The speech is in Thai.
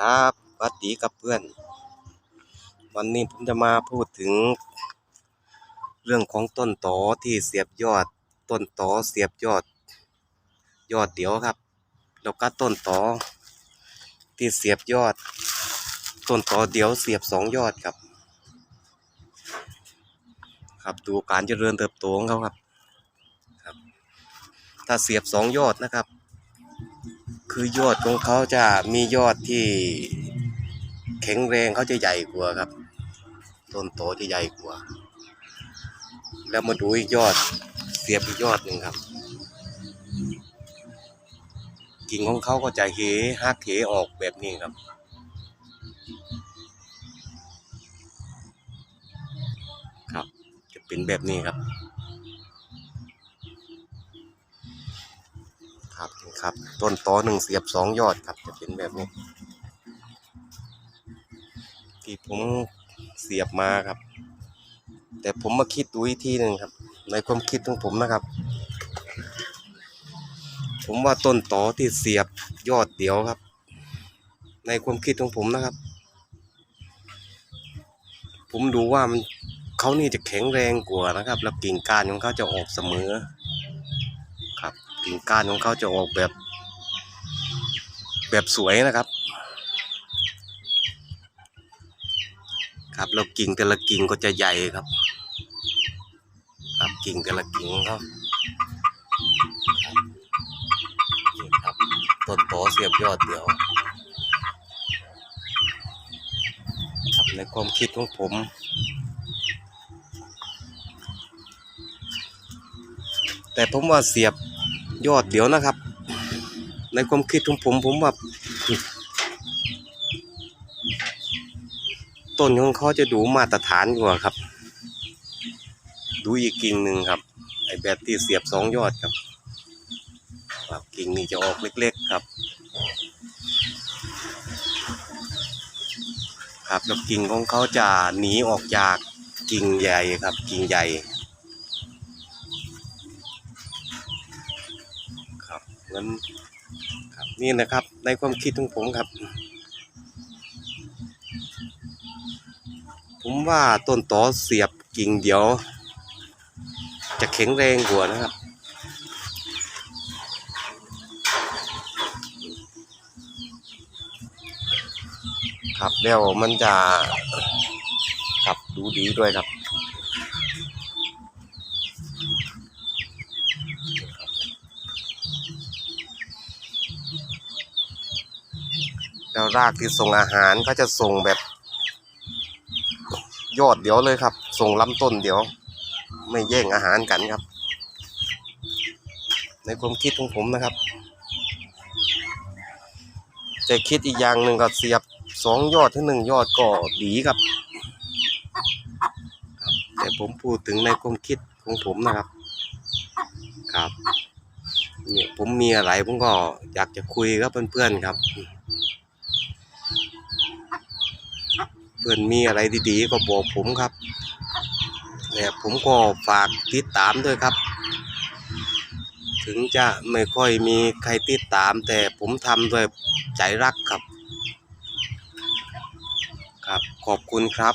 ครับวัสดีครับเพื่อน วันนี้ผมจะมาพูดถึง เรื่องของต้นตอที่เสียบยอด ต้นตอเสียบยอด ยอดเดียวครับ แล้วก็ต้นตอที่เสียบยอด ต้นตอเดียวเสียบสองยอดครับ ครับดูการเจริญเติบโตของเขาครับครับ ถ้าเสียบสองยอดนะครับ คือยอดของเขาจะมียอดที่แข็งแรงเขาจะใหญ่กว่าครับ ต้นโตจะใหญ่กว่า แล้วมาดูอีกยอดเสียบอีกยอดหนึ่งครับ กิ่งของเขาก็จะเหหักเหออกแบบนี้ครับครับ จะเป็นแบบนี้ครับ ครับนี่ครับ ต้นตอหนึ่งเสียบสองยอดครับ จะเป็นแบบนี้ ที่ผมเสียบมาครับ แต่ผมมาคิดดูอีกทีหนึ่งครับ ในความคิดของผมนะครับ ผมว่าต้นตอที่เสียบยอดเดียวครับ ในความคิดของผมนะครับ ผมดูว่ามันเขานี่จะแข็งแรงกว่านะครับ แล้วกิ่งก้านของเขาจะออกเสมอครับ กิ่งก้านของเขาจะออกแบบ แบบสวยนะครับ ครับแล้วกิ่งแต่ละกิ่งก็จะใหญ่ครับ ครับกิ่งแต่ละกิ่งเขาครับนี่ครับต้นโตเสียบยอดเดียวครับในความคิดของผมแต่ผมว่าเสียบ ยอดเดียวนะครับ ในความคิดของผมผมว่าต้นของเขาจะดูมาตรฐานกว่าครับ ดูอีกกิ่งหนึ่งครับไอแบบที่เสียบสองยอดครับครับกิ่งนี้จะออกเล็กๆครับ ครับแล้วกิ่งของเขาจะหนีออกจากกิ่งใหญ่ครับ กิ่งใหญ่ ครับงั้นครับนี่นะครับ ในความคิดของผมครับ ผมว่าต้นตอเสียบกิ่งเดียว จะแข็งแรงกว่านะครับครับแล้วมันจะครับดูดีด้วยครับ แล้วรากที่ส่งอาหารก็จะส่งแบบ ยอดเดียวเลยครับ ส่งลำต้นเดียว ไม่แย่งอาหารกันครับ ในความคิดของผมนะครับจะคิดอีกอย่างหนึ่งก็เสียบสองยอดถึงหนึ่งยอดก็ดีครับครับแต่ผมพูดถึงในความคิดของผมนะครับ ครับเนี่ยผมมีอะไรผมก็อยากจะคุยกับเพื่อนๆครับ เพื่อนมีอะไรดีๆ ก็บอกผมครับเนี่ยผมก็ฝากติดตามด้วยครับ ถึงจะไม่ค่อยมีใครติดตาม แต่ผมทำด้วยใจรักครับ ครับขอบคุณครับ